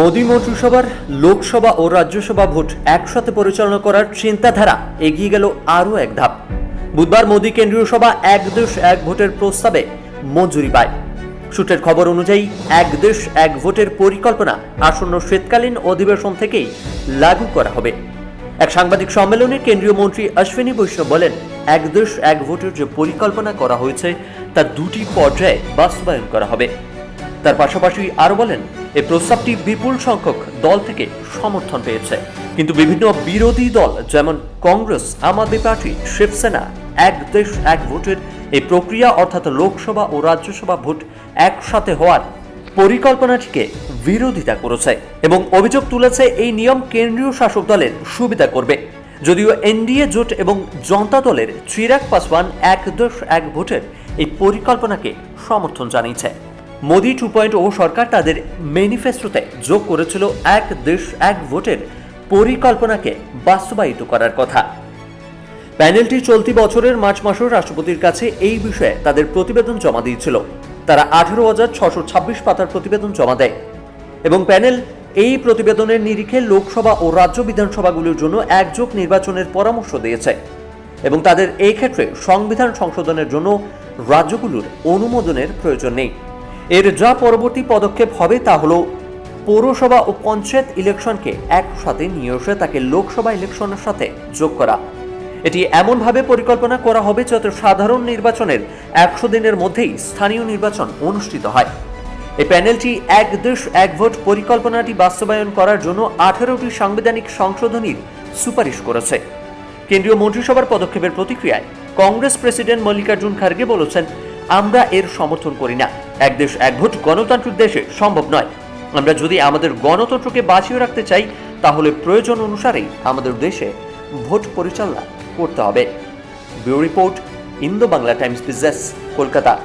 মোদী মন্ত্রিসভার লোকসভা ও রাজ্যসভা ভোট একসাথে পরিচালনা করার চিন্তাধারা এগিয়ে গেল আরও এক ধাপ। বুধবার মোদী কেন্দ্রীয় সভা এক দেশ এক ভোটের প্রস্তাবে মঞ্জুরি পায়। সূত্রের খবর অনুযায়ী, এক দেশ এক ভোটের পরিকল্পনা আসন্ন শীতকালীন অধিবেশন থেকেই লাগু করা হবে। এক সাংবাদিক সম্মেলনে কেন্দ্রীয় মন্ত্রী অশ্বিনী বৈষ্ণব বলেন, এক দেশ এক ভোটের যে পরিকল্পনা করা হয়েছে তা দুটি পর্যায়ে বাস্তবায়ন করা হবে। তার পাশাপাশি আরও বলেন এই প্রস্তাবটি বিপুল সংখ্যক দল থেকে সমর্থন পেয়েছে। কিন্তু বিভিন্ন বিরোধী দল, যেমন কংগ্রেস, আম আদমি পার্টি, শিবসেনা, এক দেশ, এক ভোটের এই প্রক্রিয়া অর্থাৎ লোকসভা ও রাজ্যসভা ভোট একসাথে হওয়ার পরিকল্পনাটিকে বিরোধিতা করেছে এবং অভিযোগ তুলেছে এই নিয়ম কেন্দ্রীয় শাসক দলের সুবিধা করবে। যদিও এনডিএ জোট এবং জনতা দলের চিরাগ পাসওয়ান এক দেশ, এক ভোটের এই পরিকল্পনাকে সমর্থন জানিয়েছে। মোদি টু পয়েন্ট ও সরকার তাদের ম্যানিফেস্টোতে যোগ করেছিল এক দেশ, এক ভোটের পরিকল্পনাকে বাস্তবায়িত করার কথা। প্যানেলটি চলতি বছরের মার্চ মাসেও রাষ্ট্রপতির কাছে এই বিষয়ে তাদের প্রতিবেদন জমা দিয়েছিল। তারা আঠেরো হাজার ছশো ছাব্বিশ পাতার প্রতিবেদন জমা দেয়। এবং প্যানেল এই প্রতিবেদনের নিরিখে লোকসভা ও রাজ্য বিধানসভাগুলির জন্য একযোগ নির্বাচনের পরামর্শ দিয়েছে। এবং তাদের এই ক্ষেত্রে সংবিধান সংশোধনের জন্য রাজ্যগুলোর অনুমোদনের প্রয়োজন নেই। এর যা পরবর্তী পদক্ষেপ হবে তা হলো পৌরসভা ও পঞ্চায়েত ইলেকশনকে একসাথে নিয়ে এসে তাকে লোকসভা ইলেকশনের সাথে যোগ করা। এটি এমনভাবে পরিকল্পনা করা হবে যাতে সাধারণ নির্বাচনের একশো দিনের মধ্যেই স্থানীয় নির্বাচন অনুষ্ঠিত হয়। এই প্যানেলটি এক দেশ, এক ভোট পরিকল্পনাটি বাস্তবায়ন করার জন্য আঠারোটি সাংবিধানিক সংশোধনীর সুপারিশ করেছে। কেন্দ্রীয় মন্ত্রিসভার পদক্ষেপের প্রতিক্রিয়ায় কংগ্রেস প্রেসিডেন্ট মল্লিকার্জুন খার্গে বলেছেন, আমরা এর সমর্থন করি না। এক দেশ এক ভোট গণতান্ত্রিক দেশে সম্ভব নয়। আমরা যদি আমাদের গণতন্ত্রকে বাঁচিয়ে রাখতে চাই, তাহলে প্রয়োজন অনুসারেই আমাদের দেশে ভোট পরিচালনা করতে হবে। Bureau report, Indo Bangla Times Business, Kolkata.